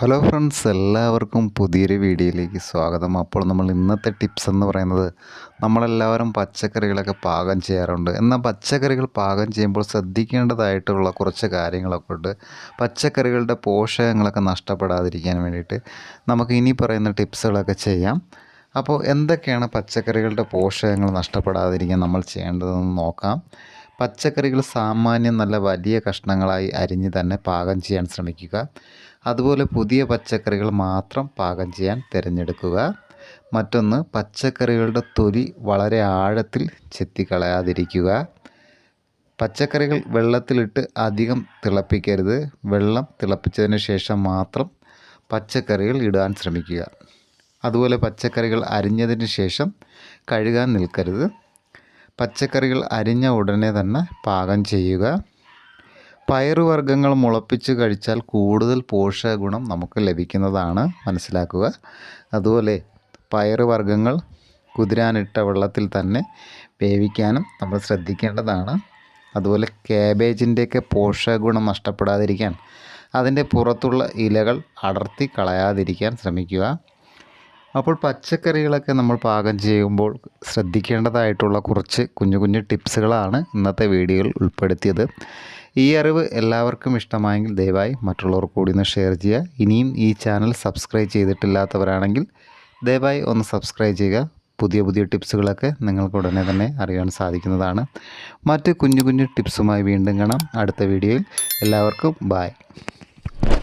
Hello friends എല്ലാവർക്കും പുതിയൊരു വീഡിയോയിലേക്ക് സ്വാഗതം. അപ്പോൾ നമ്മൾ ഇന്നത്തെ ടിപ്സ് എന്ന് പറയുന്നത് നമ്മളെല്ലാവരും പച്ചക്കറികളൊക്കെ പാകം ചെയ്യാറുണ്ട്. എന്നാൽ പച്ചക്കറികൾ പാകം ചെയ്യുമ്പോൾ ശ്രദ്ധിക്കേണ്ടതായിട്ടുള്ള കുറച്ച് കാര്യങ്ങളൊക്കെ ഉണ്ട്. പച്ചക്കറികളുടെ പോഷകങ്ങളൊക്കെ നഷ്ടപ്പെടാതിരിക്കാൻ വേണ്ടിയിട്ട് നമുക്ക് ഇനി പറയുന്ന ടിപ്സുകളൊക്കെ ചെയ്യാം. അപ്പോൾ എന്തൊക്കെയാണ് പച്ചക്കറികളുടെ പോഷകങ്ങൾ നഷ്ടപ്പെടാതിരിക്കാൻ നമ്മൾ ചെയ്യേണ്ടതെന്ന് നോക്കാം. പച്ചക്കറികൾ സാമാന്യം നല്ല വലിയ കഷ്ണങ്ങളായി അരിഞ്ഞ് തന്നെ പാകം ചെയ്യാൻ ശ്രമിക്കുക. അതുപോലെ പുതിയ പച്ചക്കറികൾ മാത്രം പാകം ചെയ്യാൻ തിരഞ്ഞെടുക്കുക. മറ്റൊന്ന് പച്ചക്കറികളുടെ തൊലി വളരെ ആഴത്തിൽ ചെത്തിക്കളയാതിരിക്കുക. പച്ചക്കറികൾ വെള്ളത്തിലിട്ട് അധികം തിളപ്പിക്കരുത്. വെള്ളം തിളപ്പിച്ചതിന് ശേഷം മാത്രം പച്ചക്കറികൾ ഇടാൻ ശ്രമിക്കുക. അതുപോലെ പച്ചക്കറികൾ അരിഞ്ഞതിന് ശേഷം കഴുകാൻ നിൽക്കരുത്. പച്ചക്കറികൾ അരിഞ്ഞ ഉടനെ തന്നെ പാകം ചെയ്യുക. പയറുവർഗങ്ങൾ മുളപ്പിച്ച് കഴിച്ചാൽ കൂടുതൽ പോഷകഗുണം നമുക്ക് ലഭിക്കുന്നതാണ് മനസ്സിലാക്കുക. അതുപോലെ പയറുവർഗങ്ങൾ കുതിരാനിട്ട വെള്ളത്തിൽ തന്നെ വേവിക്കാനും നമ്മൾ ശ്രദ്ധിക്കേണ്ടതാണ്. അതുപോലെ ക്യാബേജിന്റെയൊക്കെ പോഷകഗുണം നഷ്ടപ്പെടാതിരിക്കാൻ അതിന്റെ പുറത്തുള്ള ഇലകൾ അടർത്തി കളയാതിരിക്കാൻ ശ്രമിക്കുക. അപ്പോൾ പച്ചക്കറികളൊക്കെ നമ്മൾ പാകം ചെയ്യുമ്പോൾ ശ്രദ്ധിക്കേണ്ടതായിട്ടുള്ള കുറച്ച് കുഞ്ഞു കുഞ്ഞു ടിപ്സുകളാണ് ഇന്നത്തെ വീഡിയോയിൽ ഉൾപ്പെടുത്തിയത്. ഈ അറിവ് എല്ലാവർക്കും ഇഷ്ടമായെങ്കിൽ ദയവായി മറ്റുള്ളവർ കൂടി ഒന്ന് ഷെയർ ചെയ്യുക. ഇനിയും ഈ ചാനൽ സബ്സ്ക്രൈബ് ചെയ്തിട്ടില്ലാത്തവരാണെങ്കിൽ ദയവായി ഒന്ന് സബ്സ്ക്രൈബ് ചെയ്യുക. പുതിയ പുതിയ ടിപ്സുകളൊക്കെ നിങ്ങൾക്ക് ഉടനെ തന്നെ അറിയാൻ സാധിക്കുന്നതാണ്. മറ്റ് കുഞ്ഞു കുഞ്ഞു ടിപ്സുമായി വീണ്ടും കാണാം. അടുത്ത വീഡിയോയിൽ എല്ലാവർക്കും ബായ്